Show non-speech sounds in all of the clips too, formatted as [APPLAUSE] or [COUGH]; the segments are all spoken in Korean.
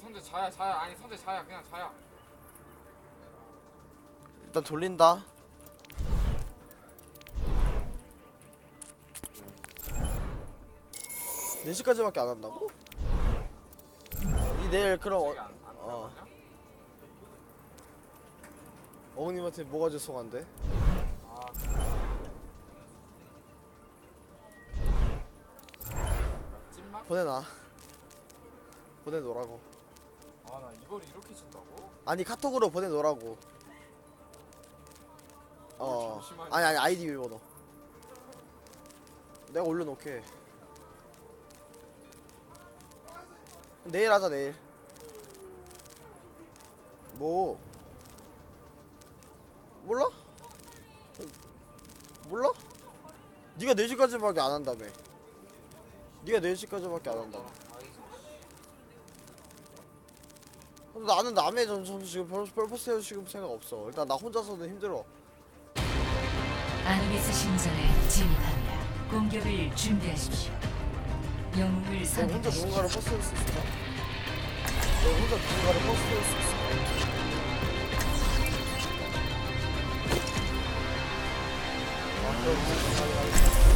선재 자야 자야 아니 선재 자야 그냥 자야 일단 돌린다. 네시까지밖에안 한다고? 이 내일 그럼 어, 안, 안 어. 들어가냐? 어머님한테 뭐가 죄송한데? 아 찐막? 보내놔. 보내놓으라고. 아나 이걸 이렇게 친다고? 아니 카톡으로 보내놓으라고. 어. 잠시만요. 아니 아니 아이디 비번호. 내가 올려놓게. 내일 하자 내일. 뭐? 몰라? 몰라? 네가 4시까지밖에 안 한다며. 네가 4시까지밖에 안 한다며. 근데 나는 남의 전선수 지금 별, 별포 세울 지금 생각 없어. 일단 나 혼자서는 힘들어. 아누비스 신전에 진입합니다. 공격을 준비하십시오. 영웅을 혼자 선택하십시오. 누군가를 버스 세울 수 있을까? 내가 혼자 누군가를 버스 세울 수 있을까? 아, 그럼 빨리 가야겠다.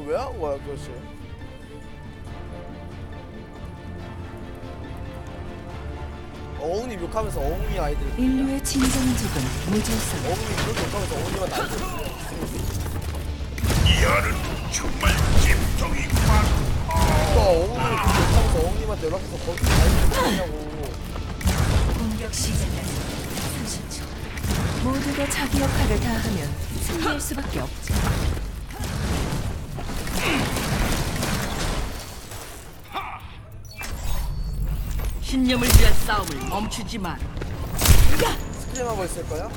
너는 왜한 거야, 도대체? 어흥이 욕하면서 어흥이 아이들이 인류의 진정족은 무질서. 어흥이 그렇게 욕하면서 어흥이만 나이들 이하는 정말 찜통이구만. 그러니까 어흥이 그렇게 욕하면서 어흥이한테 연락해서 거기 아이들 뭐냐고 공격 시작까지 30초. 모두가 자기 역할을 다하면 승리할 수밖에 없죠. 신념을 위한 싸움을 멈추지 마. 스크림하고 있을 거야?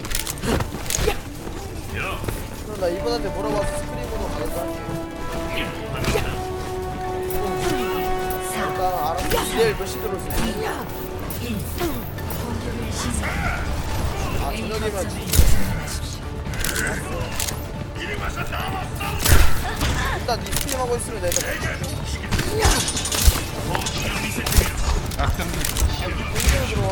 그럼 나 이분한테 물어봐서 스크림으로 가겠다 일단 알았어 내일 몇 시 들어올 수 있어? 1. 공격을 시작. 아 저녁이면 일단 니 스크림하고 있으면 내가 공격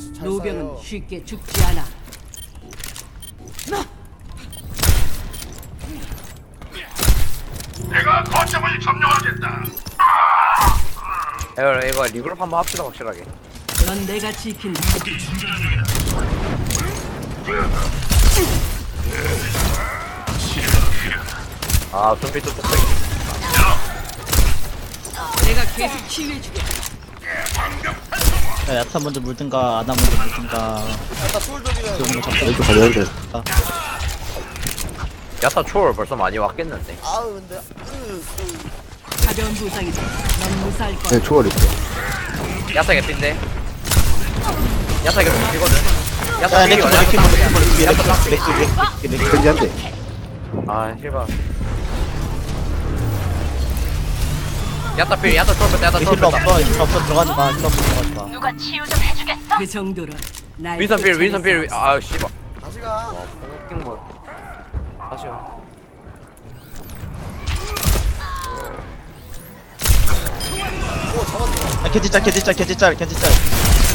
야타 잘, 잘 노병은 싸요 쉽게 죽지 않아. 내가 거점을 점령하겠다. 이거 이거 리그룹 한번 합시다 확실하게. 넌 내가 지킨다. 아 좀비 좀 뚝배기. 내가 계속 치유해주게. 야, 야타 먼저 물든가 아나 먼저 물든가 야타 그런 거 잡고 가져야 돼. 야타 초월 벌써 많이 왔겠는데. 아우 근데 으, 가벼운 부상이다. 넌 무사할 거야. 야타 개핀데. 야타 개핀 이거든. 야타 야, 레키 개핀이거든. 레키 레키 레키 레키 레키 레키 레키 아 힐봐. 야타 필 야타 뺐다 야타 힐러 뺐다. 없어 힐러 없어 들어가지 마 힐러 없어 들어가지 마그 정도로 날 윈선 필 윈선 필. 쫓아내서 아 씨발. 다시 가 웃긴 거. 다시 와. 야 캔디 짤 캔디 짤 캔디 짤 캔디 짤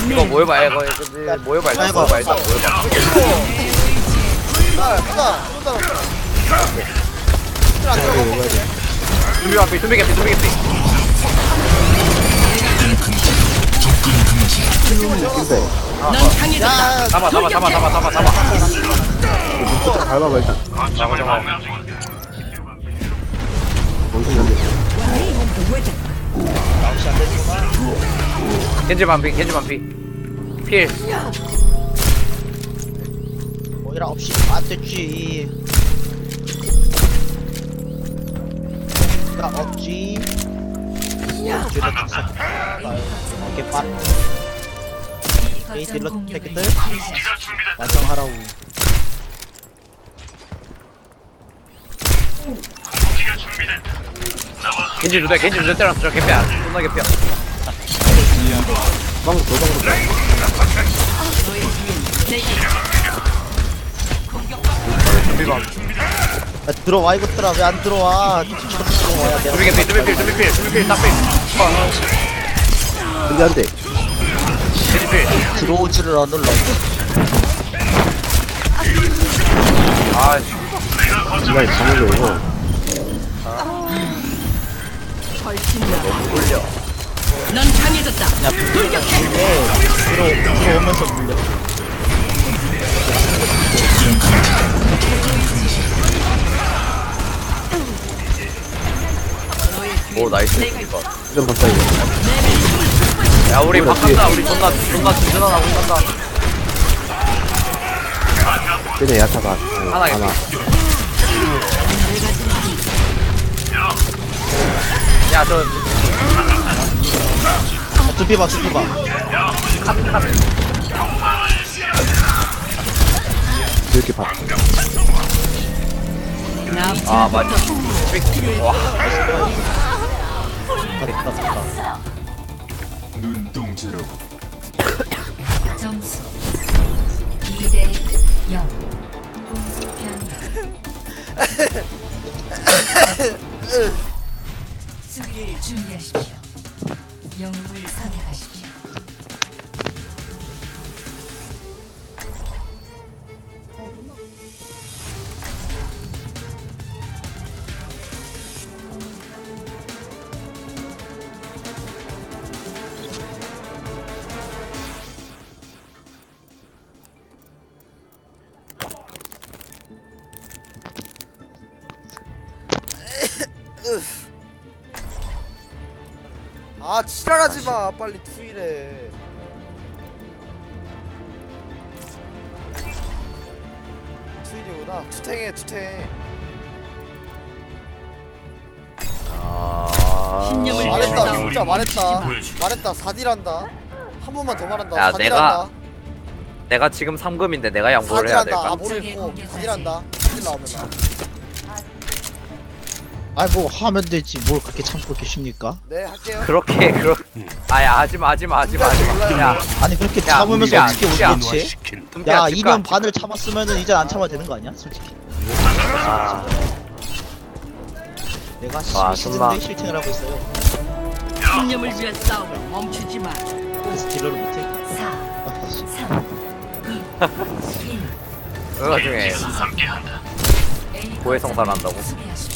이거 뭐 해봐 이거 근데 뭐 해봐 일단 뭐 해봐 일단 뭐 해봐. 야 가자 쏜다 준비 완비 준비 개피 준비 개피. 넌 강해졌다. 야야 잡아 잡아 잡아 잡아 잡아 잡아. 거점을 점령하겠다. 왜 겐지 반피 겐지 반피 필 뭐이라 없이 안 됐지. 나 없지. 어깨 빠르. 게이 딜러 새끼들? 완성하라고. 겐지 두대 겐지 두대 때렸어. 저 개피야. 존나 개피야. 준비방 야, 들어와 이것들아. 왜 안 들어와? 들어와야 돼. 준비 개피 준비 필 준비 필 준비 필 딱필. 근데 안 돼. 들어오지를 않을라. 아, 정말 이거. 나. 올려. 넌 강해졌다. 야, 돌격해. 들어 들어오면서 물려. 오, 나이스. 이거. 봤다 이거. 야, 우리 바꿨다. 우리 존나, 존나 든든하다. 우리 간다. 쟤네 야타가. 하나 개피. 야, 저, 두피 봐, 두피 봐. 이렇게 봐. 나 아, 맞아. 와, 됐다, 됐다. 점수 2대 0 공수 변경 수비를 준비하십시오. 영웅을 선택하십시오 마 빨리 투일해. 투일이구나. 투탱해 투탱 아. 신념을 말했다 진짜 말했다. 말했다. 4딜한다. 한 번만 더 말한다. 야, 4딜한다. 내가 내가 지금 3금인데 내가 양보를 해야 4딜한다. 될까? 아 모르겠고 4딜한다. 4딜 나오면 나 아이 뭐 하면 되지. 뭘 그렇게 참고 계십니까? 네 할게요 그렇게, 그렇, 아야, 하지마, 하지마, 하지마, 하지마. 야, 아니 그렇게 야, 참으면서 야, 어떻게 둠피야, 야, 집 2년 가. 반을 참았으면은 이제 안 참아도 되는 거 아니야? 솔직히. 아, 내가 와, 시즌 실팅을 하고 있어요. 신념을 위한 싸움을 멈추지 마. 그래서 딜러를 못해. 4 아, 씨. 3 2 1그 와중에 함께한다. 고해성사를 한다고? 수비하십시오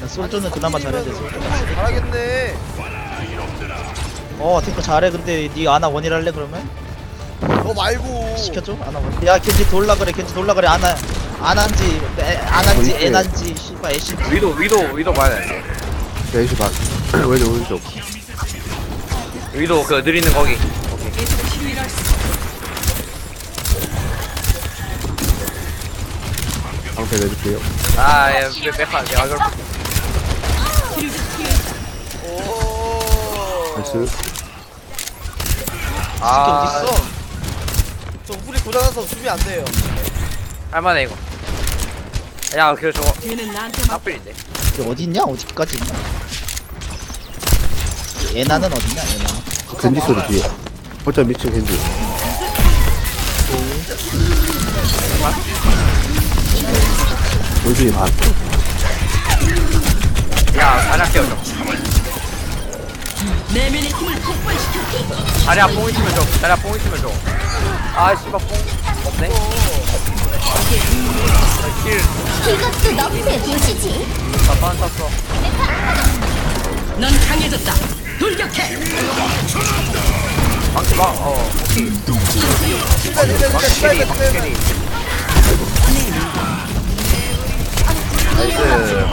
나 솔저는 그나마 잘해야 돼. 솔저. 잘하겠네 어, 탱커 잘해. 근데 니 아나 원일 할래 그러면? 너 말고 시켜줘. 아나 원. 야, 겐지 돌라 그래. 겐지 돌라 그래. 아나 안 한지 안 한지 애 난지 씨발 애씨. 위도, 위도, 위도 봐야 돼. 애씨 봐. [CLEARS THROAT] 왼쪽 오른쪽. 위도 그 느리는 거기. 방패 내줄게요. 아, 예, 백- 백화, 내가 그럼. 오 나이스. 아, 어딨어 저 우리 고장나서 수비 안 돼요 할만해, 이거. 야, 그, 저거, 뒤는 나한테 막 딱필인데. 이게 어디 있냐? 어디까지 있냐? 에나는 어디냐? 에나. 겐지 소리 뒤에 혼자 미친 겐지 올준이 반 야, 자리야 깨워줘. 내면의 힘을 폭발시켜. 자리야 뽕 있으면 줘. 자리야 뽕 있으면 줘. 아, 씨발 뽕 없네. 힐. 이것도 너프에 보시지. 나 빠른 탔어. 넌 강해졌다. 돌격해. 망치 막, 어. 망치 망치. 나이스,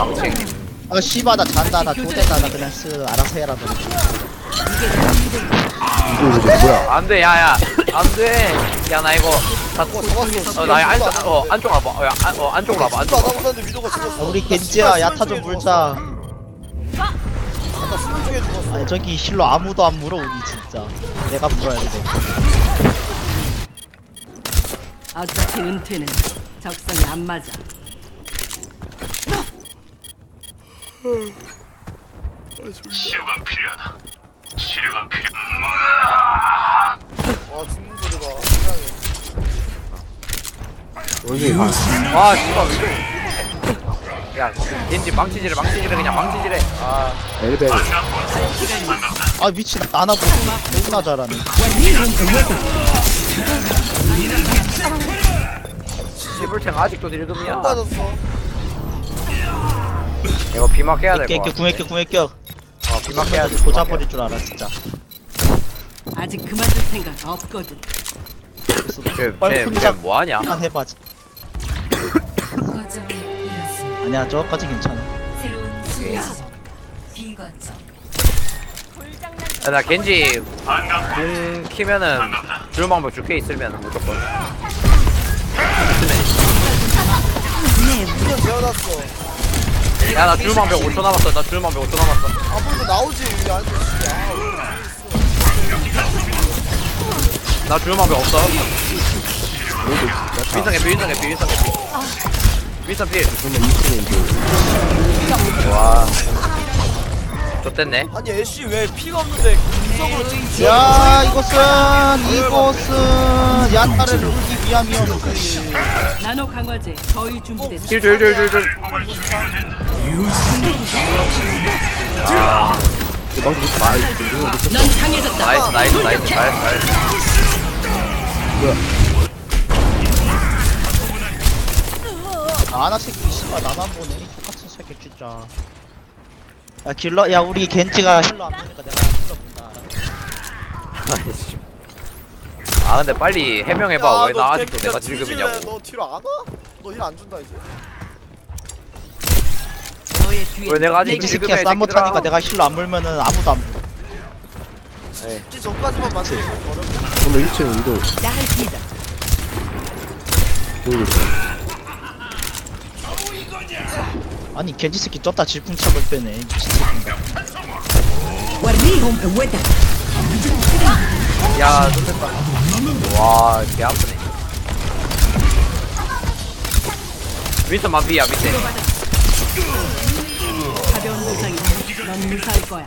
망치. 아 씨발 나 잔다 나 좋댔다 나 그냥 쓰 알아서 해라 너 이거 이거 뭐야? 안돼 야야 안돼 야 나 이거 다 잡았어. 어, 나 안쪽 어 안쪽 와봐 어, 야, 안, 어 안쪽으로 와봐 또 안쪽 위도가 죽었어. 우리 겐지야 야타 좀 물자 아까 수면 중에 죽었어. 아니 저기 힐러 아무도 안 물어 우리 진짜 내가 물어야 돼 어차피 은퇴는 적성에 안 맞아. 치료가 필요하다. 치료가 필요. 와 죽는 소리가 세상에. 가. 와 씨발 야 겐지 망치질해 망치질해 그냥 망치질해 아 엘베. 아 미친 나나 보고 너무나 잘하네 시불탱 아직도 딜금이야 빠졌어. 이거 비막 해야 깨 될거 깨 궁액격 궁액격 어 비막 해야 돼 고자 버릴 줄 알아 진짜. 아직 그만둘 생각 없거든. 쟤쟤 혼자 뭐하냐? 한 해봐. 잃었습니다. 아니야 저거까지 괜찮아. 새로운 수비지 비거점. 야, 나 겐지 궁 키면은 줄 방법 줄게 있으면 무조건. 수면 재워놨어. 야 나줄 방법 5초 남았어. 나줄 방법 5초 남았어. 아무래도 나오지 우리 안에. 나줄 방법 없어. 윈성 개피 윈성 개피 윈성 개피 윈성 2층인데. 와. 좋댔네. 아니 애쉬 왜 피가 없는데 구석으로 지금 야 이것은 이것은 야타를 울기 위함이었지 나노 강화제 거의 준비됐다. 힐줄줄줄줄 넌 강해졌다. 나이스 나이스 나이스 나이스 나이스 아나 새끼 씨발 나만 보네 똑같은 새끼 진짜 야 길러 야 우리 겐지가 힐러 안 보니까 내가 힐러 본다. 아 근데 빨리 해명해봐 왜나 아직도 내가 딜금이냐고 너 뒤로 안 와? 너 힐 안 준다 이제. 왜 내가 아직 지금의 새끼가 쌈 못하니까. 내가 힐러 안 물면은 아무도 안 물어 이 전까지만 만들고 어렵다. 그러면 1층 위도. 나할 기다. 보이고 있어. 아니 겐지 새끼 쪘다 질풍참을 빼네 미친 새끼인가 야 좋겠다 와개 아프네 윈선 만비야 밑에 가벼운 보상이다. 넌 무사할 거야.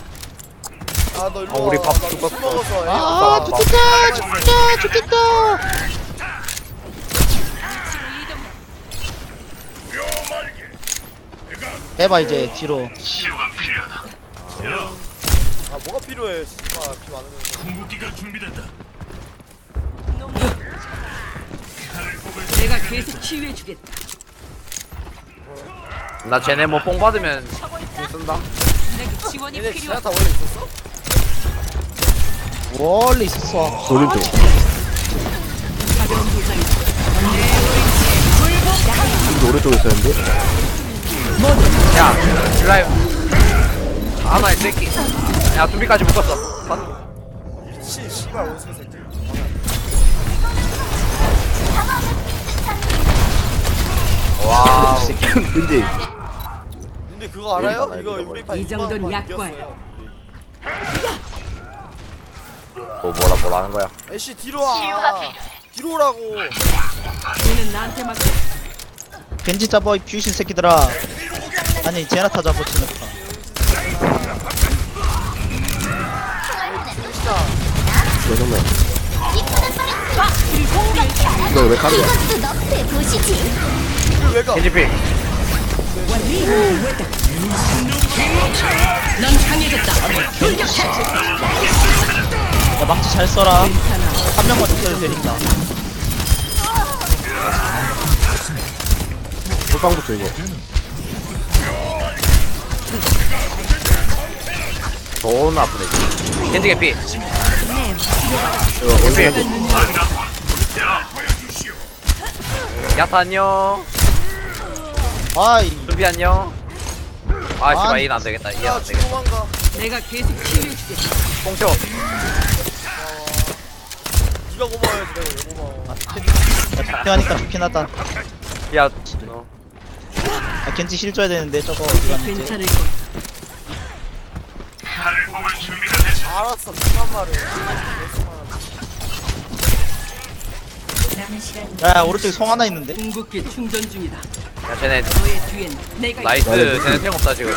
아 너 일로 어, 우리 와. 밥나 죽었어. 먹어서. 아 아, 좋겠다 좋겠다 좋겠다 해봐 이제 뒤로 치료가 필요하다. 아 뭐가 필요해? 씨발 피 많으면서. 궁극기가 준비된다. 내가 계속 치유해 주겠다. 나 쟤네 뭐 뽕 받으면 공 쓴다 얘네 지하 다 원래 있었어? 원래 있었어 오른쪽. 근데 오른쪽에 있었는데. 야 슬라임 아나 이 새끼 야 준비까지 묶었어 봐. 미친 씨발 원숭이 새끼. 와우 근데 근데 그거 알아요? 이거 우리 반 이 정도는 2만 약과야. 뭐 뭐라 뭐라 하는 거야 애쉬 뒤로 와. 뒤로 오라고. 얘는 나한테 맡겨. 겐지 잡아 이 뷰신 새끼들아 아니 제나타 잡아 치니까 너 정말. 너왜 거야? 이걸 왜 가? 겐지필 넌 강해졌다. 야 망치 잘 써라. 한 명만 죽여도 되니까. 홀빵부터 이거. 너무 아프네. 겐지 개피. 이거 개피. 원숭이 야타 안녕. 아이. 준비 안녕 아 씨발 아, 이는 안 되겠다 이해 야안 되겠다 도망가 내가 계속 치유해주겠어. 뽕쳐 니가 고마워야지 내가 왜 고마워 야 필요하니까 좋긴 하다 야 어. 아 겐지 실 줘야 되는데 저거 어디 갔는지 괜찮을 거야. 됐어. 알았어 그만 말해 야 오른쪽에 송 하나 있는데 궁극기 충전 중이다. 야 쟤네 너의 뒤엔 내가 나이스 쟤네 템 없다 지금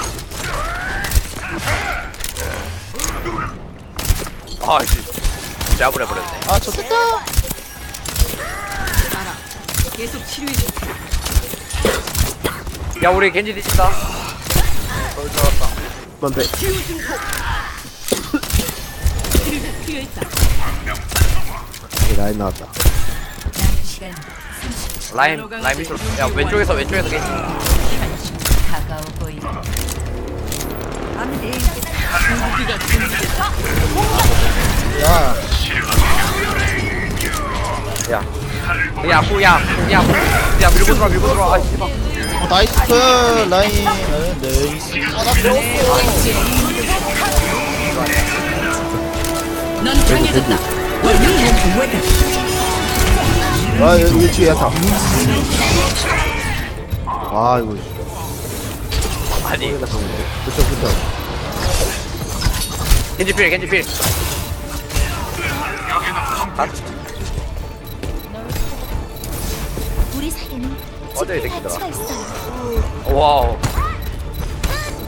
아씨 잡으려 버렸네 아 좋겠다 알아. 계속 치료해줄게. 야 우리 겐지 뒤진다 뭔데? 치유 증폭. 치료가 필요했다. 라인 나왔다. 시간 라인 라인 밑으로 야 왼쪽에서 왼쪽에서 겐지 다가오고 있다. 야 야, 야, 구, 야, 야, 구. 야, 밀고 들어와, 밀고 들어와. 아, 씨발. 어, 나이스 라인 어, 나이스 넌 강해졌다. 아, 여 기 여기 뒤에 야타. 아, 이거. 아니, 붙어, 붙어. 겐지 필, 겐지 필. 우리 사이에는 어제 이 새끼들아. 와우.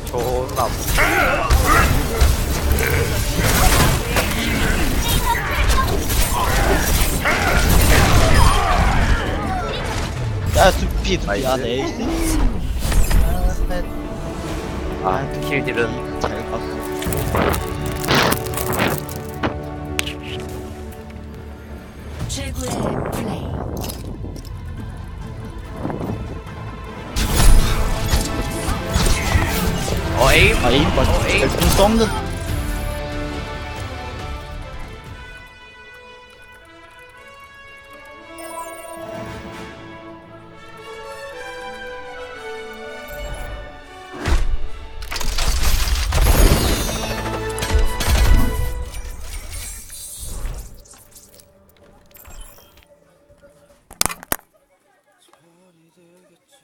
존나. 야 두피 두피 아. 네이스 아, 킬딜은. 잘 갔어 최고의 플레이. 어, 에임? 아 에임 어, 에임? 좀 썩는